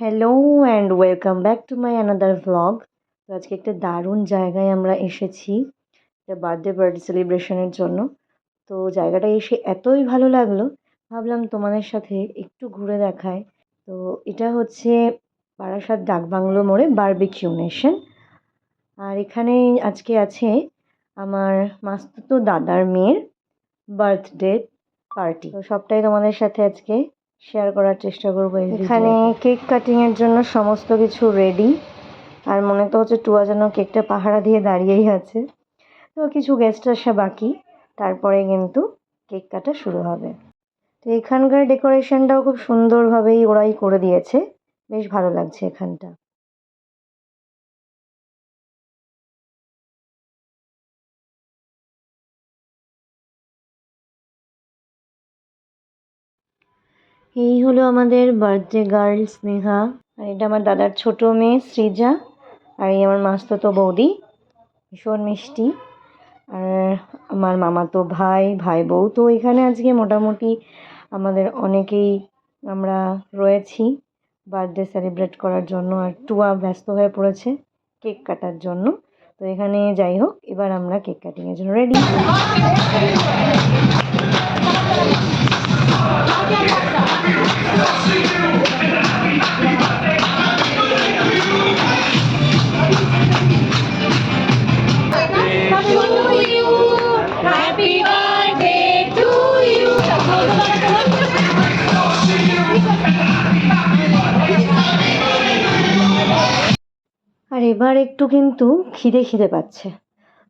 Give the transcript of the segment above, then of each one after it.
Hello and welcome back to my another vlog তো আজকে একটা দারুণ জায়গায় আমরা এসেছি, একটা বার্থডে বার্থডে সেলিব্রেশনের জন্য। তো জায়গাটা এসে এতই ভালো লাগল, ভাবলাম তোমাদের সাথে একটু ঘুরে দেখায় তো এটা হচ্ছে বারাসাত ডাকবাংলো মোড়ে বারবিকিউ নেশন আর এখানে আজকে আছে আমার মাস্তুতো দাদার মেয়ের বার্থডে পার্টি তো সবটাই তোমাদের সাথে আজকে শেয়ার করার চেষ্টা করব এখানে কেক কাটিংয়ের জন্য সমস্ত কিছু রেডি আর মনে তো হচ্ছে টুয়া যেন কেকটা পাহারা দিয়ে দাঁড়িয়েই আছে। তো কিছু গেস্ট আসা বাকি। তারপরে কিন্তু কেক কাটা শুরু হবে। তো এখানকার ডেকোরেশনটাও খুব সুন্দরভাবেই ওরাই করে দিয়েছে। বেশ ভালো লাগছে এখানটা। এই হলো আমাদের বার্থডে গার্ল স্নেহা। আর এটা আমার দাদার ছোট মেয়ে সৃজা। আর এই আমার মাস্তুতো বৌদি। ভীষণ মিষ্টি। আর আমার মামাতো ভাই ভাই বউ তো এখানে আজকে মোটামুটি আমাদের অনেকেই আমরা রয়েছি বার্থডে সেলিব্রেট করার জন্য। আর টুয়া ব্যস্ত হয়ে পড়েছে কেক কাটার জন্য। তো এখানে যাই হোক, এবার আমরা কেক কাটিংয়ের জন্য রেডি আর এবার একটু কিন্তু খিদে খিদে পাচ্ছে।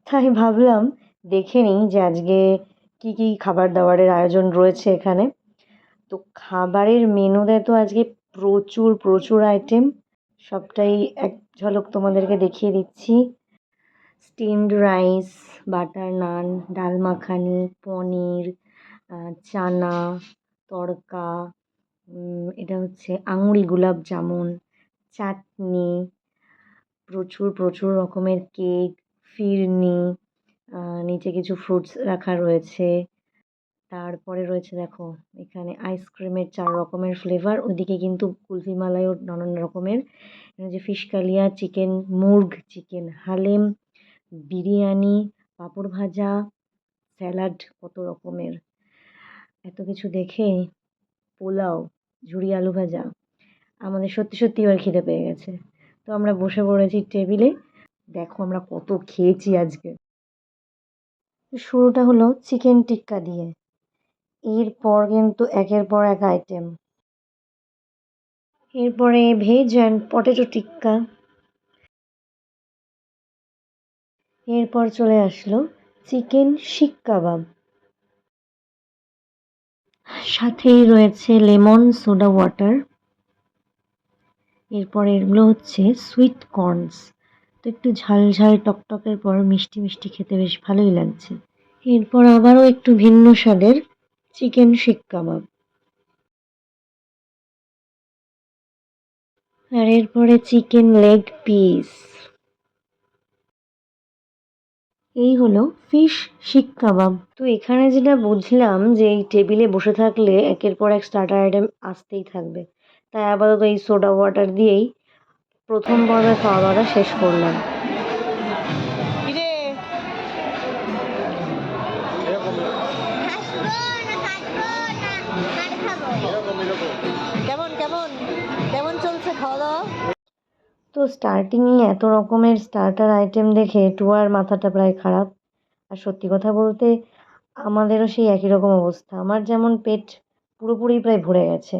তাই ভাবলাম দেখে নিই যে আজকে কি কি খাবার দাবারের আয়োজন রয়েছে এখানে? তো খাবারের মেনুতে তো আজকে প্রচুর প্রচুর আইটেম সবটাই এক ঝলক তোমাদেরকে দেখিয়ে দিচ্ছি। স্টিমড রাইস বাটার নান ডাল মাখানি পনির চানা, তড়কা এটা হচ্ছে আঙুরি গোলাপ জামুন, চাটনি, প্রচুর প্রচুর রকমের কেক ফিরনি নিচে কিছু ফ্রুটস রাখা রয়েছে। তারপরে রয়েছে দেখো, এখানে আইসক্রিমের চার রকমের ফ্লেভার ওদিকে কিন্তু কুলফি মালাইও নানান রকমের। যে ফিশ কালিয়া চিকেন মুর্গ চিকেন হালেম, বিরিয়ানি, পাঁপড় ভাজা স্যালাড কত রকমের। এত কিছু দেখে পোলাও ঝুড়ি আলু ভাজা, আমাদের সত্যি সত্যি এবার খিদে পেয়ে গেছে। তো আমরা বসে পড়েছি টেবিলে দেখো আমরা কত খেয়েছি আজকে। শুরুটা হলো চিকেন টিক্কা দিয়ে। এরপর কিন্তু একের পর এক আইটেম এরপরে ভেজ অ্যান্ড পটেটো টিক্কা। এরপর চলে আসলো চিকেন শিক কাবাব। সাথেই রয়েছে লেমন, সোডা, ওয়াটার। এরপর এগুলো হচ্ছে সুইট কর্নস তো একটু ঝাল ঝাল টকটকের পর মিষ্টি মিষ্টি খেতে বেশ ভালোই লাগছে। এরপর আবারও একটু ভিন্ন স্বাদের চিকেন শিক কাবাব। আর এরপরে চিকেন লেগ পিস। এই হলো ফিশ শিক কাবাব। তো এখানে যেটা বুঝলাম যে এই টেবিলে বসে থাকলে একের পর এক স্টার্টার আইটেম আসতেই থাকবে। তাই আপাতত এই সোডা ওয়াটার দিয়েই প্রথম পর্বে খাওয়া দাওয়াটা শেষ করলাম। কেমন কেমন? কেমন চলছে খাওয়া দাওয়া তো স্টার্টিংয়ে এত রকমের স্টার্টার আইটেম দেখে টুয়ার মাথাটা প্রায় খারাপ। আর সত্যি কথা বলতে আমাদেরও সেই একই রকম অবস্থা। আমার যেমন পেট পুরোপুরি প্রায় ভরে গেছে।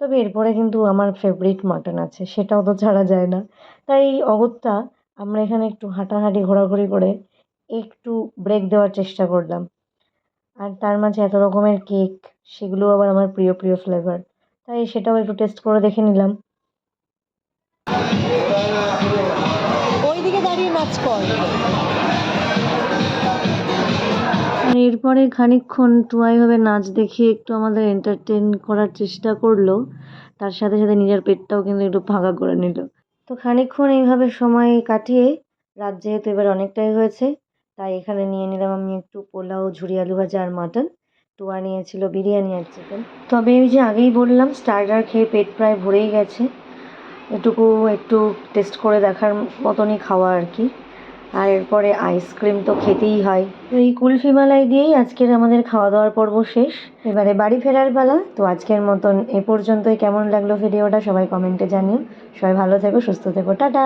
তবে এরপরে কিন্তু আমার ফেভারিট মাটন আছে, সেটাও তো ছাড়া যায় না। তাই অগত্যা আমরা এখানে একটু হাঁটাহাঁটি, ঘোরাঘুরি করে একটু ব্রেক দেওয়ার চেষ্টা করলাম। আর তার মাঝে এত রকমের কেক সেগুলো আবার আমার প্রিয় প্রিয় ফ্লেভার তাই সেটাও একটু টেস্ট করে দেখে নিলাম। ওইদিকে দাঁড়িয়ে নাচ কর। এরপরে খানিকক্ষণ টুয়াইভাবে নাচ দেখিয়ে একটু আমাদের এন্টারটেন করার চেষ্টা করল, তার সাথে সাথে নিজের পেটটাও কিন্তু একটু ফাঁকা করে নিল। তো খানিকক্ষণ এইভাবে সময় কাটিয়ে রাত যেহেতু এবার অনেকটাই হয়েছে, তাই এখানে নিয়ে নিলাম আমি একটু পোলাও, ঝুরি আলু ভাজা আর মাটন। টুয়া নিয়েছিল বিরিয়ানি আর চিকেন তবে ওই যে আগেই বললাম স্টার্টার খেয়ে পেট প্রায় ভরেই গেছে। এটুকু একটু টেস্ট করে দেখার মতনই খাওয়া আর কি। আর এরপরে আইসক্রিম তো খেতেই হয়। তো এই কুলফি মালাই দিয়েই আজকের আমাদের খাওয়া দাওয়ার পর্ব শেষ। এবারে বাড়ি ফেরার বেলা তো আজকের মতন এ পর্যন্তই। কেমন লাগল ভিডিওটা সবাই কমেন্টে জানিও। সবাই ভালো থেকো, সুস্থ থেকো। টাটা!